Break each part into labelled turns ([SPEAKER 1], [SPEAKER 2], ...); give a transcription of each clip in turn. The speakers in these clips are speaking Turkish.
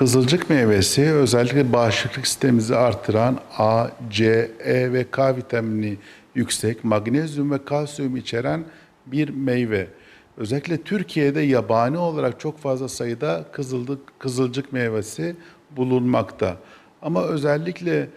[SPEAKER 1] Kızılcık meyvesi özellikle bağışıklık sistemimizi artıran A, C, E ve K vitamini yüksek, magnezyum ve kalsiyum içeren bir meyve. Özellikle Türkiye'de yabani olarak çok fazla sayıda kızıldık, kızılcık meyvesi bulunmakta. Ama özellikle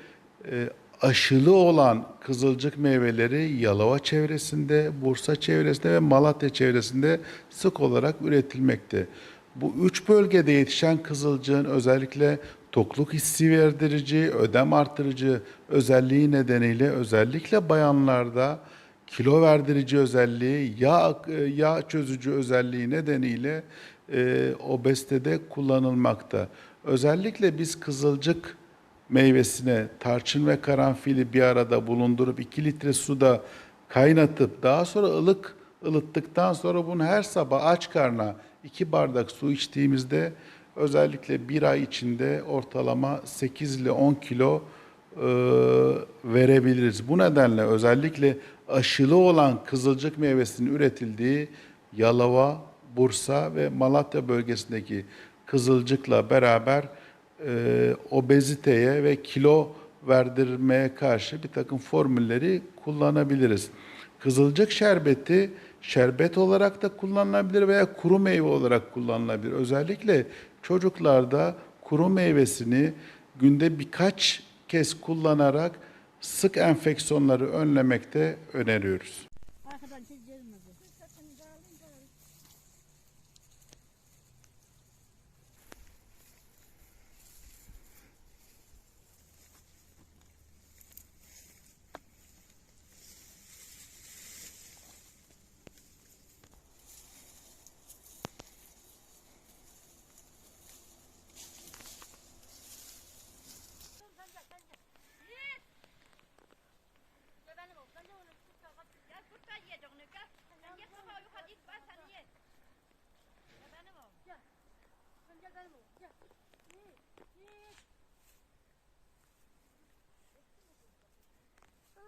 [SPEAKER 1] e, aşılı olan kızılcık meyveleri Yalova çevresinde, Bursa çevresinde ve Malatya çevresinde sık olarak üretilmekte. Bu üç bölgede yetişen kızılcığın özellikle tokluk hissi verdirici, ödem artırıcı özelliği nedeniyle özellikle bayanlarda kilo verdirici özelliği, yağ, yağ çözücü özelliği nedeniyle e, obezitede kullanılmakta. Özellikle biz kızılcık meyvesine tarçın ve karanfili bir arada bulundurup 2 litre suda kaynatıp daha sonra ılık ılıttıktan sonra bunu her sabah aç karna 2 bardak su içtiğimizde özellikle bir ay içinde ortalama 8 ile 10 kilo e, verebiliriz. Bu nedenle özellikle aşılı olan kızılcık meyvesinin üretildiği Yalova, Bursa ve Malatya bölgesindeki kızılcıkla beraber e, obeziteye ve kilo verdirmeye karşı bir takım formülleri kullanabiliriz. Kızılcık şerbeti şerbet olarak da kullanılabilir veya kuru meyve olarak kullanılabilir. Özellikle çocuklarda kuru meyvesini günde birkaç kez kullanarak sık enfeksiyonları önlemekte öneriyoruz.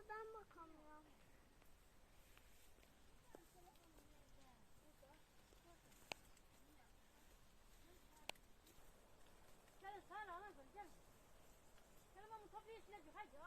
[SPEAKER 2] Ben
[SPEAKER 3] bakamıyorum.
[SPEAKER 2] Gel sen ana gel. Gel. Ama bu kapıyı silecek. Haydi.